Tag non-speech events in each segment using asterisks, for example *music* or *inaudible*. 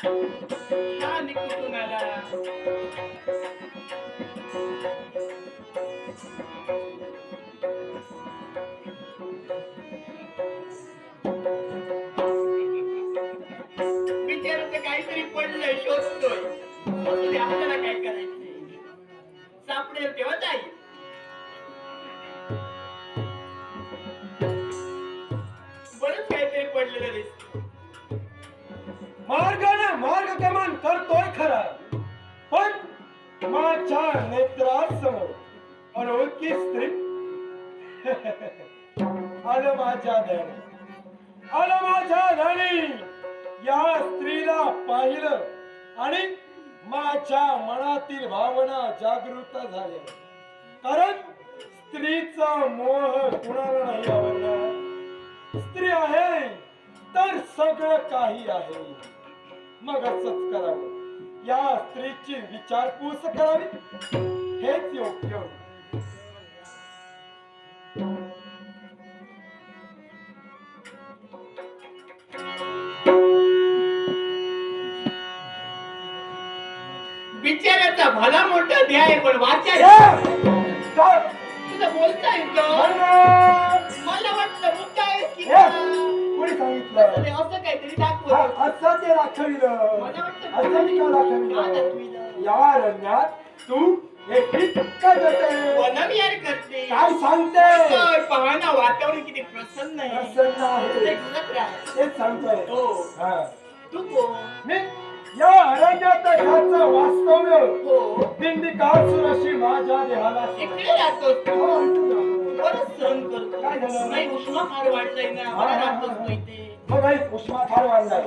छान कुठून आला बिचाराचं काहीतरी पडलंय शोधतोय. आपल्याला काय करायचंय? सापडेल तेव्हा जाईल. बरंच काहीतरी पडलेलं दिसत मार्ग मार्गक्रमण करतोय खरा. पण माझ्या नेत्रासमोर अनोळखी स्त्री. *laughs* आलं माझ्या ध्यानी. आलं माझ्या ध्यानी. या स्त्रीला पाहिलं आणि माझ्या मनातील भावना जागृत झाल्या. कारण स्त्रीचा मोह कुणाला नाही आवडला स्त्री आहे तर सगळं काही आहे. मग असंच करावं या स्त्रीची विचारपूस करावी हेच योग्य बिचाऱ्याचा भला मोठा ध्याय पण वाचा ए! काय? तुझं बोलता येतं! मला वाटतं मुद्दा आहेस की? कोणी सांगितलं असं काहीतरी असं ते दाखविलं का? या तू एकटीच का जाते? वनविहार करते. काय सांगते? तर पहा ना वातावरण किती प्रसन्न आहे. प्रसन्न ते आहे गुजत राहा. तेच सांगतोय. हो. तू कोण मी या अरण्यात वास्तव्य. हो. माझ्या देहाला इकडे राहतो. बरंच सहन करतो. काय झालं? नाही उष्मा फार वाढलाय ना. मला हा, राहतोस. तू इथे मग आई उष्मा फार वाढलाय.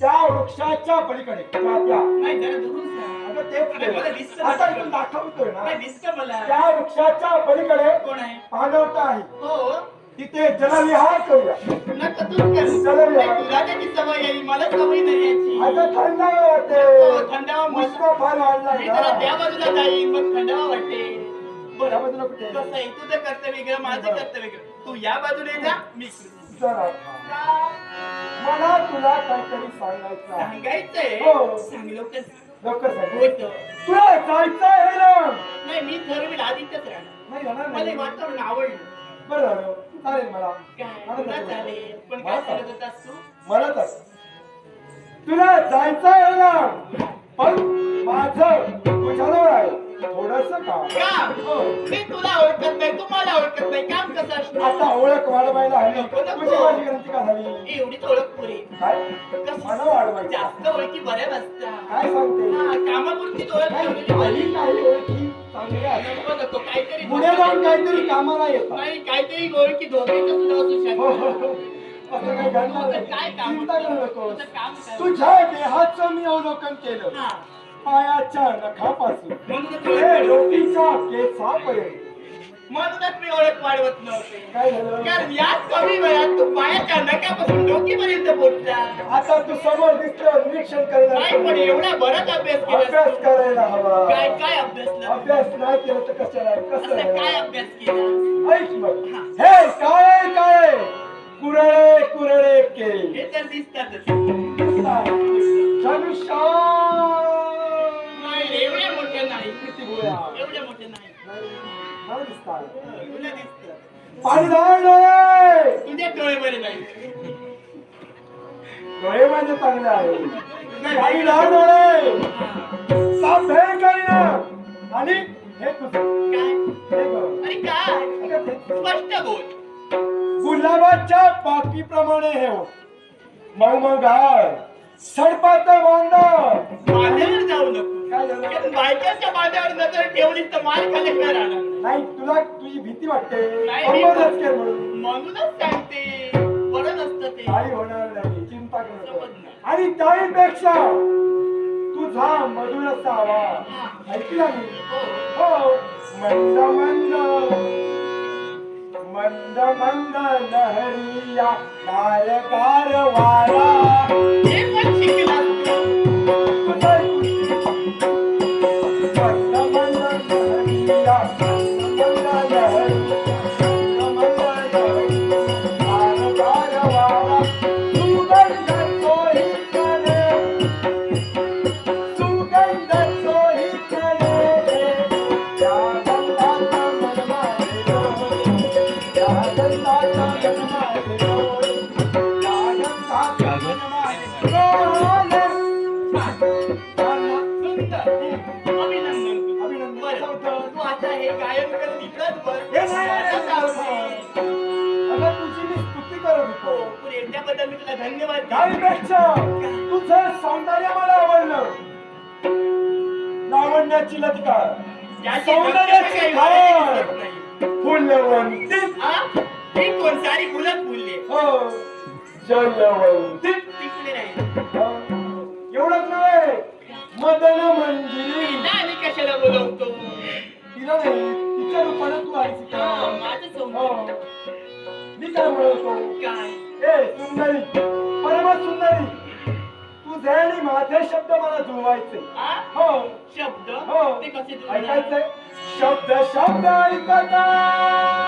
त्या वृक्षाच्या पलीकडे त्या त्या. नाही जरा दुरून सांग. अगं तेच नाही, मला ते. दिसतं आता ना. इथून दाखवतोय ना. नाही दिसतं मला. त्या वृक्षाच्या पलीकडे कोण आहे? पाणवता आहे. हो. तिथे जलविहार करूया. नका तूच कर. चला या. नाही, तुला त्याची सवय आहे. मला सवय नाही याची. आता थंडावा हो, वाटते थंडावा मस्त उष्मा फार वाढलाय मी जरा त्या ना बाजूला जाईन मग थंडावा वाटते त्या बरं बाजूला कुठे? कसं आहे? तुझं कर्तव्य वेगळं माझं कर्तव्य वेगळं. तू या बाजूने जा मी इकडे? मला तुला काहीतरी सांगायचं आहे. सांगायचंय? हो. सांग लवकर. लवकर सांग. होतं. तुला जायचं आहे ना? नाही मी ठरवेल आदित्यच राहणार. नाही जाणार मला हे नाही वातावरण आवडलं. बरं झालं चालेल मला. काय? मला तुला नको. चालेल. पण काय चालेल. सांगत होतास तू? मला तर तुला जायचं आहे ना? पण माझं तुझ्याजवळ आहे. थोडस काम का हो. मी तुला ओळखत नाही तू मला ओळखत नाही काम कसं असणार आता ओळख वाढवायला हवी नको, नको. तुझी माझी विनंती का झाली एवढीच ओळख पुरे काय? मला वाढवायची जास्त ओळखी बऱ्या नसतात काय सांगते हा, कामापुरतीच ओळख ठेवलेली बरी. काही काही ओळखी चांगल्या आहेत. नको नको काहीतरी पुढे जाऊन काहीतरी कामाला येतात नाही काहीतरी ओळखी धोक्याच्या सुद्धा असू हो, हो, शकतात. असं काही घडणार तुझं काय. काम चिंता करू नको तुझं काम काय? तुझ्या देहाचं मी अवलोकन केलं हा. पायाच्या नखापासून. ते. डोकीच्या केसापर्यंत म्हणूनच मी ओळख वाढवत नव्हते? काय झालं? कारण याच कमी वेळात तू पायाच्या नख्यापासून डोकीपर्यंत पोहोचला आता तू समोर दिसल्यावर निरीक्षण करणार. नाही पण एवढा बराच अभ्यास अभ्यास केला करायला हवा. काय काय अभ्यास अभ्यास नाही केला तर कशाला? कसं असं काय आहे? अभ्यास केला? ऐक मग. हे. काय काय? कुरळे कुरळे के हे तर दिसतातच. पाणी धाड डोळे तुझे डोळे बरे नाही. डोळे माझे चांगले आहे. पाणी धाड डोळे साप भेट करीना. आणि हे तुझं. काय? हे स्पष्ट बोल. गुलाबाच्या पाकळीप्रमाणे हे हो. मग मग सडपात माझ्यावर जाऊ नको. बायकांच्या माझ्यावर नजर ठेवलीस तर मार खाली काय राहणार. नाही. तुला तुझी भीती वाटते. नाही, मी- अवरोधच कर म्हणून. म्हणूनच सांगते. बरं नसतं ते. काही होणार नाही चिंता करू नको. समज नाही. आणि तुझा मधुर असा आवाज ऐकला मी. हो. हो मंद मंद. मंद मंद लहरिया गार गार वारा. इकडंच बस. अगं तुझी मी स्तुती करत हो, होतो पुढे त्याबद्दल मी तुला धन्यवाद देतो. त्यापेक्षा तुझं सौंदर्य मला आवडलं. लावण्याची लटका त्याची सौंदर्याची काही वाढही धार दिसत नाही. फुलवंती. हा? ही कोण? सारी फुलं फुलले. जलवंती. तिकडे नाही. एवढंच नव्हे. मदन मंजिरी नाही कशाला बोलवतो? तिला नाही. सुंदरी परम सुंदरी. तुझे आणि माझे शब्द मला जुळवायचे. हा? शब्द? हो. ते कसे? ऐकायचंय? शब्द शब्द ऐकता.